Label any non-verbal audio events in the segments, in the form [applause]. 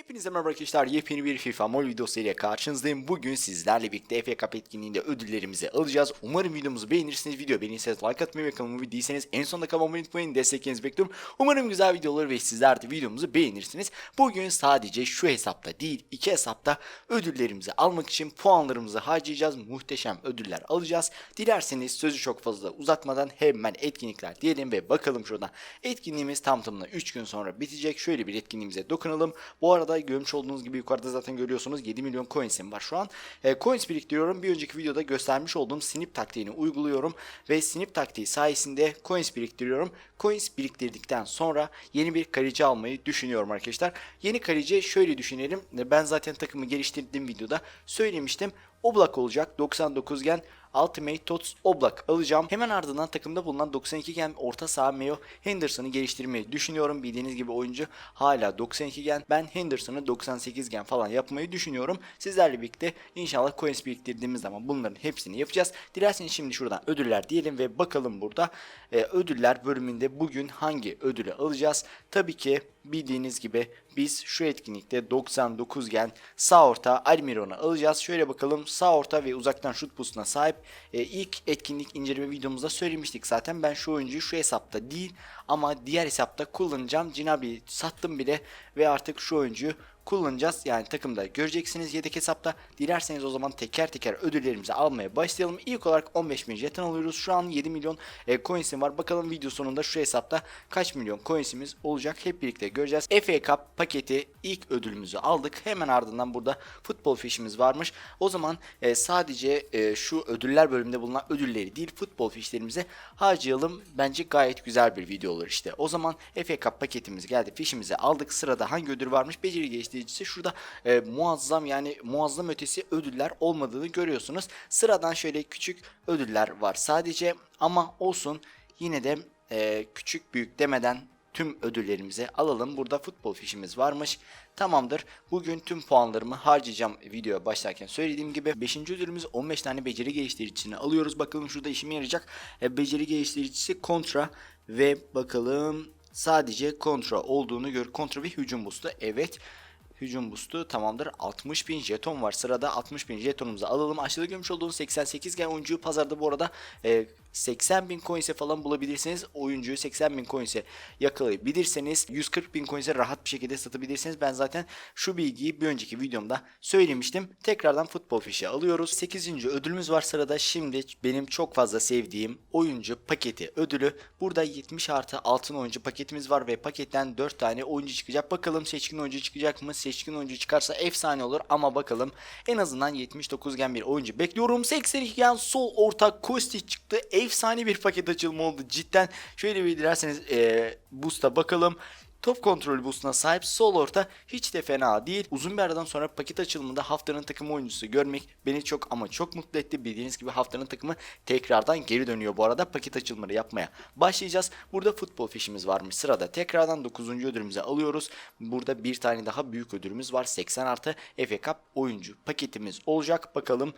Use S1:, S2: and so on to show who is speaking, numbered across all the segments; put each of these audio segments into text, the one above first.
S1: Hepinize merhaba arkadaşlar. Yepyeni bir FIFA Mol videosuyla karşınızdayım. Bugün sizlerle birlikte FA Cup etkinliğinde ödüllerimizi alacağız. Umarım videomuzu beğenirsiniz. Video beğenirseniz like atmayı ve kanalıma değilseniz en sonunda kanalıma unutmayın. Desteklerinizi bekliyorum. Umarım güzel video olur ve sizler de videomuzu beğenirsiniz. Bugün sadece şu hesapta değil iki hesapta ödüllerimizi almak için puanlarımızı harcayacağız. Muhteşem ödüller alacağız. Dilerseniz sözü çok fazla uzatmadan hemen etkinlikler diyelim ve bakalım şuradan. Etkinliğimiz tam tamına 3 gün sonra bitecek. Şöyle bir etkinliğimize dokunalım. Bu arada görmüş olduğunuz gibi yukarıda zaten görüyorsunuz 7 milyon coins'im var şu an. E, coins biriktiriyorum. Bir önceki videoda göstermiş olduğum snip taktiğini uyguluyorum ve snip taktiği sayesinde coins biriktiriyorum. Coins biriktirdikten sonra yeni bir kaleci almayı düşünüyorum arkadaşlar. Yeni kaleci şöyle düşünelim. E, Ben zaten takımı geliştirdiğim videoda söylemiştim. Oblak olacak 99 gen Ultimate Tots Oblak alacağım. Hemen ardından takımda bulunan 92 gen orta saha Meo Henderson'ı geliştirmeyi düşünüyorum. Bildiğiniz gibi oyuncu hala 92 gen. Ben Henderson'ı 98 gen falan yapmayı düşünüyorum. Sizlerle birlikte inşallah coins biriktirdiğimiz zaman bunların hepsini yapacağız. Dilerseniz şimdi şuradan ödüller diyelim ve bakalım burada e, ödüller bölümünde bugün hangi ödülü alacağız? Tabii ki bildiğiniz gibi biz şu etkinlikte 99 gen sağ orta Almiron'u alacağız. Şöyle bakalım sağ orta ve uzaktan şut boostuna sahip. E, ilk etkinlik inceleme videomuzda söylemiştik zaten. Ben şu oyuncuyu şu hesapta değil ama diğer hesapta kullanacağım. Cinabi'yi sattım bile ve artık şu oyuncuyu kullanacağız. Yani takımda göreceksiniz yedek hesapta. Dilerseniz o zaman teker teker ödüllerimizi almaya başlayalım. İlk olarak 15 bin jeton alıyoruz. Şu an 7 milyon e, coins'im var. Bakalım video sonunda şu hesapta kaç milyon coins'imiz olacak. Hep birlikte göreceğiz. FA Cup paketi ilk ödülümüzü aldık. Hemen ardından burada futbol fişimiz varmış. O zaman e, sadece e, şu ödüller bölümünde bulunan ödülleri değil futbol fişlerimizi harcayalım. Bence gayet güzel bir video olur işte. O zaman FA Cup paketimiz geldi. Fişimizi aldık. Sırada hangi ödül varmış? Beceri geliştiricisi. Şurada e, muazzam yani muazzam ötesi ödüller olmadığını görüyorsunuz. Sıradan şöyle küçük ödüller var sadece ama olsun yine de e, küçük büyük demeden tüm ödüllerimizi alalım. Burada futbol fişimiz varmış. Tamamdır. Bugün tüm puanlarımı harcayacağım videoya başlarken söylediğim gibi. 5. ödülümüz 15 tane beceri geliştiricisini alıyoruz. Bakalım şurada işime yarayacak. E, beceri geliştiricisi kontra ve bakalım sadece kontra olduğunu gör. Kontra ve hücum boost'u. Evet. Hücum boost'u tamamdır. 60 bin jeton var. Sırada 60 bin jetonumuzu alalım. Aşağıda görmüş olduğunuz 88 gen oyuncuyu pazarda bu arada e, 80 bin coins'e falan bulabilirsiniz. Oyuncuyu 80 bin coins'e yakalayabilirseniz 140 bin coins'e rahat bir şekilde satabilirsiniz. Ben zaten şu bilgiyi bir önceki videomda söylemiştim. Tekrardan futbol fişi alıyoruz. 8. ödülümüz var sırada. Şimdi benim çok fazla sevdiğim oyuncu paketi ödülü. Burada 70 artı altın oyuncu paketimiz var ve paketten 4 tane oyuncu çıkacak. Bakalım seçkin oyuncu çıkacak mı? Seçkin oyuncu çıkarsa efsane olur ama bakalım en azından 79 gen bir oyuncu bekliyorum. 82 gen sol orta Kosti çıktı. Efsane bir paket açılımı oldu cidden. Şöyle bir dilerseniz ee, boost'a bakalım. Top kontrol boostuna sahip sol orta hiç de fena değil. Uzun bir aradan sonra paket açılımında haftanın takım oyuncusu görmek beni çok ama çok mutlu etti. Bildiğiniz gibi haftanın takımı tekrardan geri dönüyor bu arada. Paket açılımları yapmaya başlayacağız. Burada futbol fişimiz varmış. Sırada tekrardan 9. ödülümüzü alıyoruz. Burada bir tane daha büyük ödülümüz var. 80 artı FA Cup oyuncu paketimiz olacak. Bakalım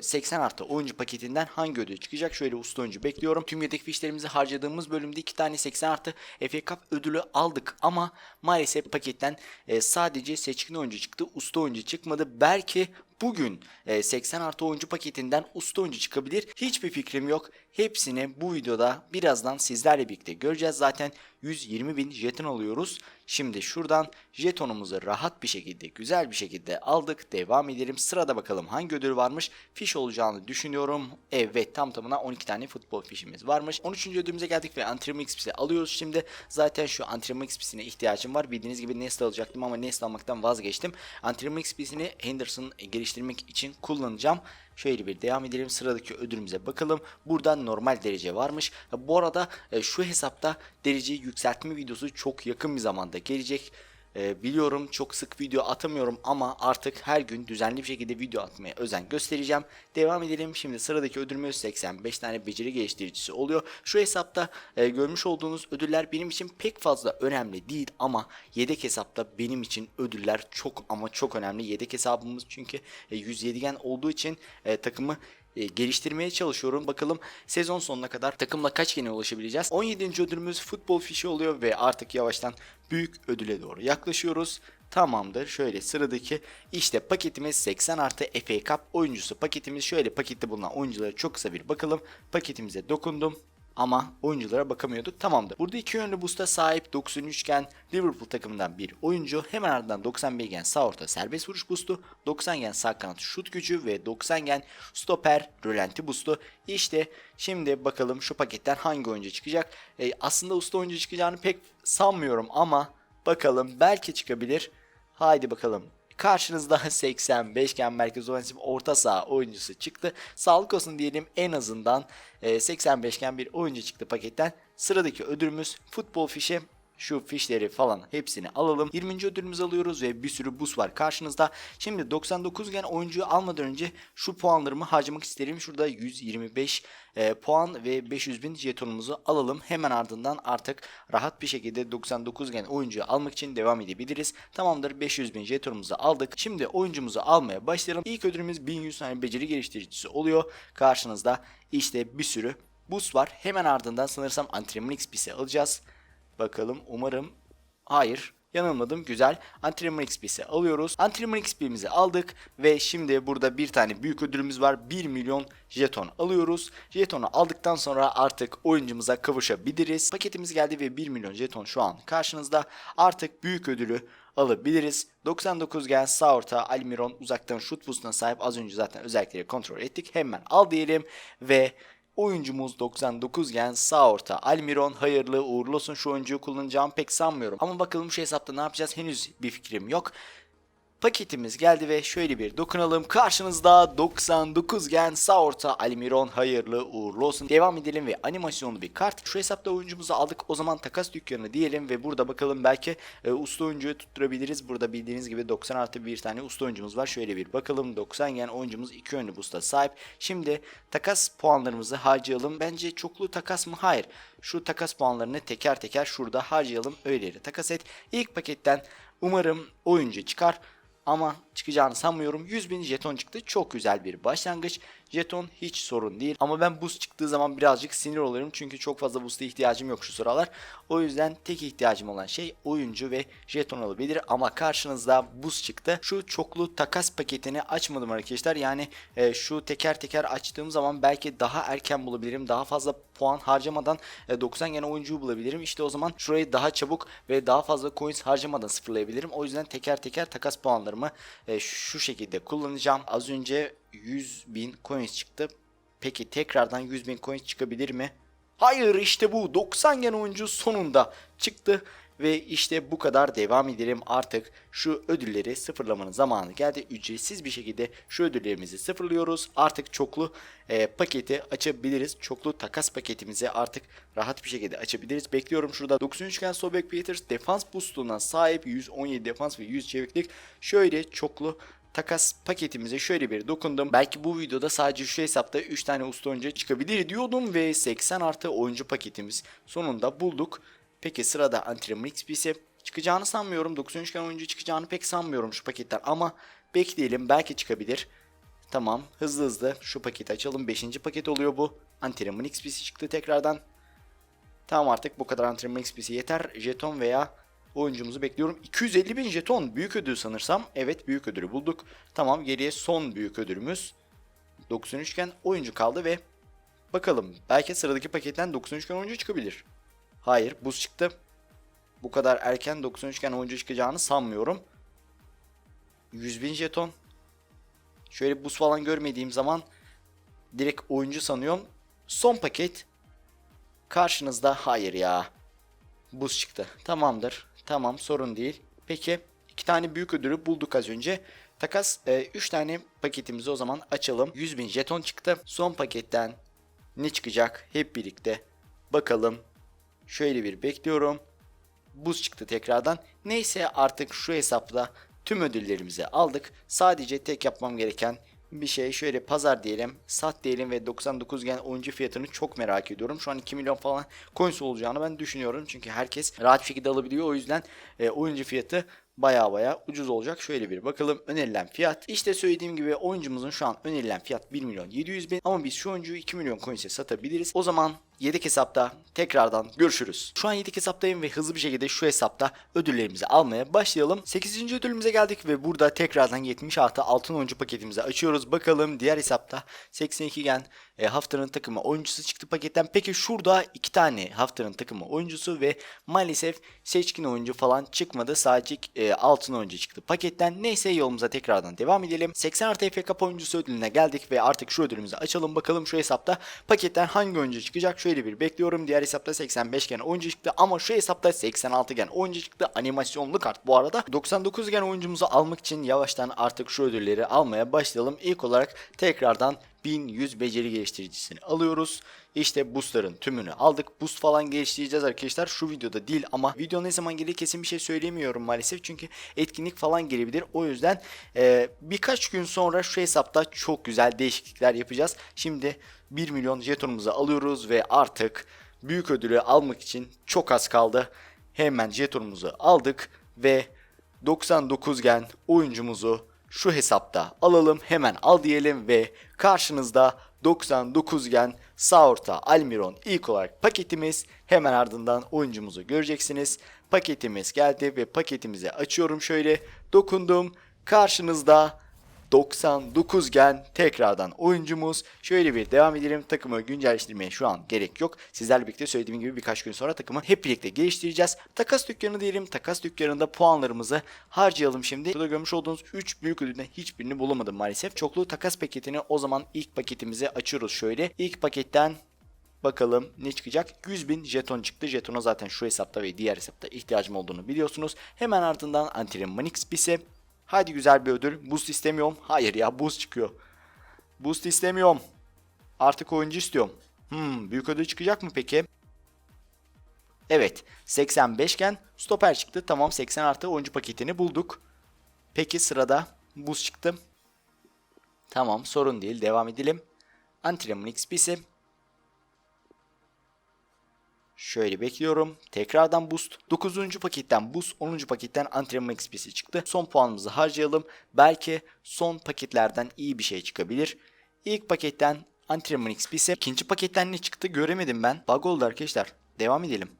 S1: 80 artı oyuncu paketinden hangi ödül çıkacak? Şöyle usta oyuncu bekliyorum. Tüm yedek fişlerimizi harcadığımız bölümde 2 tane 80 artı FA Cup ödülü aldık ama maalesef paketten e, sadece seçkin oyuncu çıktı. Usta oyuncu çıkmadı. Belki bugün e, 80 artı oyuncu paketinden usta oyuncu çıkabilir. Hiçbir fikrim yok. Hepsini bu videoda birazdan sizlerle birlikte göreceğiz. Zaten 120 bin jeton alıyoruz. Şimdi şuradan jetonumuzu rahat bir şekilde güzel bir şekilde aldık. Devam edelim. Sırada bakalım hangi ödül varmış. Fiş olacağını düşünüyorum. Evet tam tamına 12 tane futbol fişimiz varmış. 13. ödülümüze geldik ve antrenman XP'si alıyoruz şimdi. Zaten şu antrenman XP'sine ihtiyacım var. Bildiğiniz gibi Nest alacaktım ama Nest almaktan vazgeçtim. Antrenman XP'sini Henderson geliştirmek için kullanacağım. Şöyle bir devam edelim. Sıradaki ödülümüze bakalım. Burada normal derece varmış. Bu arada e, şu hesapta derece yükseltme videosu çok yakın bir zamanda gelecek. E, biliyorum çok sık video atamıyorum ama artık her gün düzenli bir şekilde video atmaya özen göstereceğim. Devam edelim. Şimdi sıradaki ödülümüz 85 tane beceri geliştiricisi oluyor. Şu hesapta e, görmüş olduğunuz ödüller benim için pek fazla önemli değil ama yedek hesapta benim için ödüller çok ama çok önemli. Yedek hesabımız çünkü e, 107 gen olduğu için e, takımı e, geliştirmeye çalışıyorum. Bakalım sezon sonuna kadar takımla kaç gene ulaşabileceğiz. 17. ödülümüz futbol fişi oluyor ve artık yavaştan büyük ödüle doğru yaklaşıyoruz. Tamamdır. Şöyle sıradaki işte paketimiz 80 artı FA Cup oyuncusu paketimiz. Şöyle pakette bulunan oyunculara çok kısa bir bakalım. Paketimize dokundum. Ama oyunculara bakamıyorduk. Tamamdır. Burada iki yönlü boost'a sahip 93 gen Liverpool takımından bir oyuncu. Hemen ardından 91 gen sağ orta serbest vuruş boost'u. 90 gen sağ kanat şut gücü ve 90 gen stoper rölanti boost'u. İşte şimdi bakalım şu paketten hangi oyuncu çıkacak. E, aslında usta oyuncu çıkacağını pek sanmıyorum ama bakalım belki çıkabilir. Haydi bakalım. Karşınızda [laughs] 85 gen merkez ofensif orta saha oyuncusu çıktı. Sağlık olsun diyelim en azından e, 85 gen bir oyuncu çıktı paketten. Sıradaki ödülümüz futbol fişi. Şu fişleri falan hepsini alalım. 20. ödülümüzü alıyoruz ve bir sürü bus var karşınızda. Şimdi 99 gen oyuncuyu almadan önce şu puanlarımı harcamak isterim. Şurada 125 e, puan ve 500 bin jetonumuzu alalım. Hemen ardından artık rahat bir şekilde 99 gen oyuncuyu almak için devam edebiliriz. Tamamdır 500 bin jetonumuzu aldık. Şimdi oyuncumuzu almaya başlayalım. İlk ödülümüz 1100 tane beceri geliştiricisi oluyor. Karşınızda işte bir sürü bus var. Hemen ardından sanırsam antrenman XP'si alacağız. Bakalım umarım hayır yanılmadım güzel antrenman XP'si alıyoruz. Antrenman XP'mizi aldık ve şimdi burada bir tane büyük ödülümüz var 1 milyon jeton alıyoruz. Jetonu aldıktan sonra artık oyuncumuza kavuşabiliriz. Paketimiz geldi ve 1 milyon jeton şu an karşınızda. Artık büyük ödülü alabiliriz. 99 gen sağ orta Almiron uzaktan şut boostuna sahip az önce zaten özellikleri kontrol ettik. Hemen al diyelim ve Oyuncumuz 99 gen sağ orta. Almiron hayırlı uğurlu olsun şu oyuncuyu kullanacağım pek sanmıyorum. Ama bakalım şu hesapta ne yapacağız henüz bir fikrim yok. Paketimiz geldi ve şöyle bir dokunalım. Karşınızda 99 gen sağ Almiron hayırlı uğurlu olsun. Devam edelim ve animasyonlu bir kart. Şu hesapta oyuncumuzu aldık. O zaman takas dükkanı diyelim ve burada bakalım belki e, usta oyuncuyu tutturabiliriz. Burada bildiğiniz gibi 90 artı bir tane usta oyuncumuz var. Şöyle bir bakalım 90 gen oyuncumuz 2 yönlü busta sahip. Şimdi takas puanlarımızı harcayalım. Bence çoklu takas mı? Hayır. Şu takas puanlarını teker teker şurada harcayalım. Öyle takas et. İlk paketten umarım oyuncu çıkar. Ama çıkacağını sanmıyorum. 100 bin jeton çıktı. Çok güzel bir başlangıç. Jeton hiç sorun değil. Ama ben boost çıktığı zaman birazcık sinir olurum. Çünkü çok fazla boost'a ihtiyacım yok şu sıralar. O yüzden tek ihtiyacım olan şey oyuncu ve jeton olabilir. Ama karşınızda boost çıktı. Şu çoklu takas paketini açmadım arkadaşlar. Yani e, şu teker teker açtığım zaman belki daha erken bulabilirim. Daha fazla puan harcamadan e, 90 gene oyuncuyu bulabilirim. İşte o zaman şurayı daha çabuk ve daha fazla coins harcamadan sıfırlayabilirim. O yüzden teker teker takas puanlarımı e, şu şekilde kullanacağım. Az önce 100 bin coins çıktı. Peki tekrardan 100 bin coins çıkabilir mi? Hayır işte bu 90 gen oyuncu sonunda çıktı. Ve işte bu kadar devam edelim artık şu ödülleri sıfırlamanın zamanı geldi. Ücretsiz bir şekilde şu ödüllerimizi sıfırlıyoruz. Artık çoklu e, paketi açabiliriz. Çoklu takas paketimizi artık rahat bir şekilde açabiliriz. Bekliyorum şurada 93 gen Sobek Peters defans boostuna sahip 117 defans ve 100 çeviklik. Şöyle çoklu takas paketimize şöyle bir dokundum. Belki bu videoda sadece şu hesapta 3 tane usta oyuncu çıkabilir diyordum ve 80 artı oyuncu paketimiz sonunda bulduk. Peki sırada antrenman XP'si çıkacağını sanmıyorum. 93 gen oyuncu çıkacağını pek sanmıyorum şu paketten ama bekleyelim belki çıkabilir. Tamam hızlı hızlı şu paketi açalım. 5. paket oluyor bu. Antrenman XP'si çıktı tekrardan. Tamam artık bu kadar antrenman XP'si yeter. Jeton veya oyuncumuzu bekliyorum. 250 bin jeton büyük ödül sanırsam. Evet büyük ödülü bulduk. Tamam geriye son büyük ödülümüz. 93 gen oyuncu kaldı ve bakalım belki sıradaki paketten 93 gen oyuncu çıkabilir. Hayır buz çıktı. Bu kadar erken 93 gen oyuncu çıkacağını sanmıyorum. 100 bin jeton. Şöyle buz falan görmediğim zaman direkt oyuncu sanıyorum. Son paket. Karşınızda hayır ya. Buz çıktı. Tamamdır. Tamam sorun değil. Peki iki tane büyük ödülü bulduk az önce. Takas 3 e, tane paketimizi o zaman açalım. 100 bin jeton çıktı. Son paketten ne çıkacak hep birlikte bakalım. Şöyle bir bekliyorum. Buz çıktı tekrardan. Neyse artık şu hesapla tüm ödüllerimizi aldık. Sadece tek yapmam gereken bir şey şöyle pazar diyelim sat diyelim ve 99 gen oyuncu fiyatını çok merak ediyorum. Şu an 2 milyon falan coins olacağını ben düşünüyorum. Çünkü herkes rahat şekilde alabiliyor. O yüzden e, oyuncu fiyatı baya baya ucuz olacak. Şöyle bir bakalım önerilen fiyat. İşte söylediğim gibi oyuncumuzun şu an önerilen fiyat 1 milyon 700 bin ama biz şu oyuncuyu 2 milyon coins'e satabiliriz. O zaman yedek hesapta tekrardan görüşürüz. Şu an yedek hesaptayım ve hızlı bir şekilde şu hesapta ödüllerimizi almaya başlayalım. 8. ödülümüze geldik ve burada tekrardan 70 artı altın oyuncu paketimizi açıyoruz. Bakalım diğer hesapta 82 gen e, haftanın takımı oyuncusu çıktı paketten. Peki şurada iki tane haftanın takımı oyuncusu ve maalesef seçkin oyuncu falan çıkmadı. Sadece e, altın oyuncu çıktı paketten. Neyse yolumuza tekrardan devam edelim. 80 artı Cup oyuncusu ödülüne geldik ve artık şu ödülümüzü açalım. Bakalım şu hesapta paketten hangi oyuncu çıkacak? Şöyle bir bekliyorum. Diğer hesapta 85 gen oyuncu çıktı ama şu hesapta 86 gen oyuncu çıktı. Animasyonlu kart bu arada. 99 gen oyuncumuzu almak için yavaştan artık şu ödülleri almaya başlayalım. İlk olarak tekrardan 1100 beceri geliştiricisini alıyoruz. İşte boostların tümünü aldık. Boost falan geliştireceğiz arkadaşlar. Şu videoda değil ama video ne zaman gelir kesin bir şey söylemiyorum maalesef. Çünkü etkinlik falan gelebilir. O yüzden e, birkaç gün sonra şu hesapta çok güzel değişiklikler yapacağız. Şimdi 1 milyon jetonumuzu alıyoruz ve artık büyük ödülü almak için çok az kaldı. Hemen jetonumuzu aldık ve 99 gen oyuncumuzu şu hesapta alalım. Hemen al diyelim ve karşınızda 99 gen sağ orta Almiron ilk olarak paketimiz. Hemen ardından oyuncumuzu göreceksiniz. Paketimiz geldi ve paketimizi açıyorum şöyle. Dokundum. Karşınızda 99 gen tekrardan oyuncumuz. Şöyle bir devam edelim. Takımı güncelleştirmeye şu an gerek yok. Sizlerle birlikte söylediğim gibi birkaç gün sonra takımı hep birlikte geliştireceğiz. Takas dükkanı diyelim. Takas dükkanında puanlarımızı harcayalım şimdi. Burada görmüş olduğunuz 3 büyük ödülden hiçbirini bulamadım maalesef. Çoklu takas paketini o zaman ilk paketimizi açıyoruz şöyle. İlk paketten Bakalım ne çıkacak? 100 bin jeton çıktı. Jetona zaten şu hesapta ve diğer hesapta ihtiyacım olduğunu biliyorsunuz. Hemen ardından Antilim Manix Bise. Hadi güzel bir ödül. Boost istemiyorum. Hayır ya boost çıkıyor. Boost istemiyorum. Artık oyuncu istiyorum. Hmm, büyük ödül çıkacak mı peki? Evet. 85 iken stoper çıktı. Tamam 80 artı oyuncu paketini bulduk. Peki sırada boost çıktı. Tamam sorun değil. Devam edelim. Antrenman XP'si. Şöyle bekliyorum. Tekrardan boost. 9. paketten boost. 10. paketten antrenman XP'si çıktı. Son puanımızı harcayalım. Belki son paketlerden iyi bir şey çıkabilir. İlk paketten antrenman XP'si. İkinci paketten ne çıktı göremedim ben. Bug oldu arkadaşlar. Devam edelim.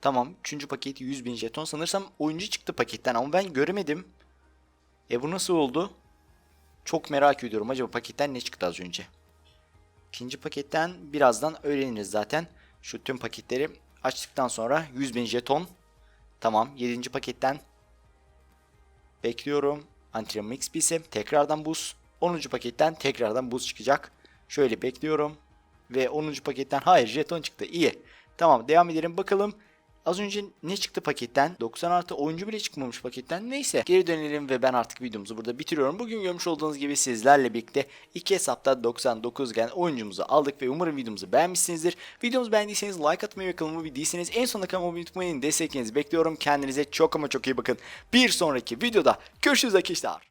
S1: Tamam. 3. paket 100 bin jeton. Sanırsam oyuncu çıktı paketten ama ben göremedim. E bu nasıl oldu? Çok merak ediyorum. Acaba paketten ne çıktı az önce? İkinci paketten birazdan öğreniriz zaten. Şu tüm paketleri açtıktan sonra 100 bin jeton. Tamam. 7. paketten bekliyorum. Antrenman XP'si. Tekrardan buz. 10. paketten tekrardan buz çıkacak. Şöyle bekliyorum. Ve 10. paketten hayır jeton çıktı. İyi. Tamam devam edelim bakalım. Az önce ne çıktı paketten? 90 artı oyuncu bile çıkmamış paketten. Neyse geri dönelim ve ben artık videomuzu burada bitiriyorum. Bugün görmüş olduğunuz gibi sizlerle birlikte iki hesapta 99 gen oyuncumuzu aldık ve umarım videomuzu beğenmişsinizdir. Videomuzu beğendiyseniz like atmayı ve kanalıma abone değilseniz en sonunda kanalıma abone unutmayın. Desteklerinizi bekliyorum. Kendinize çok ama çok iyi bakın. Bir sonraki videoda görüşürüz arkadaşlar.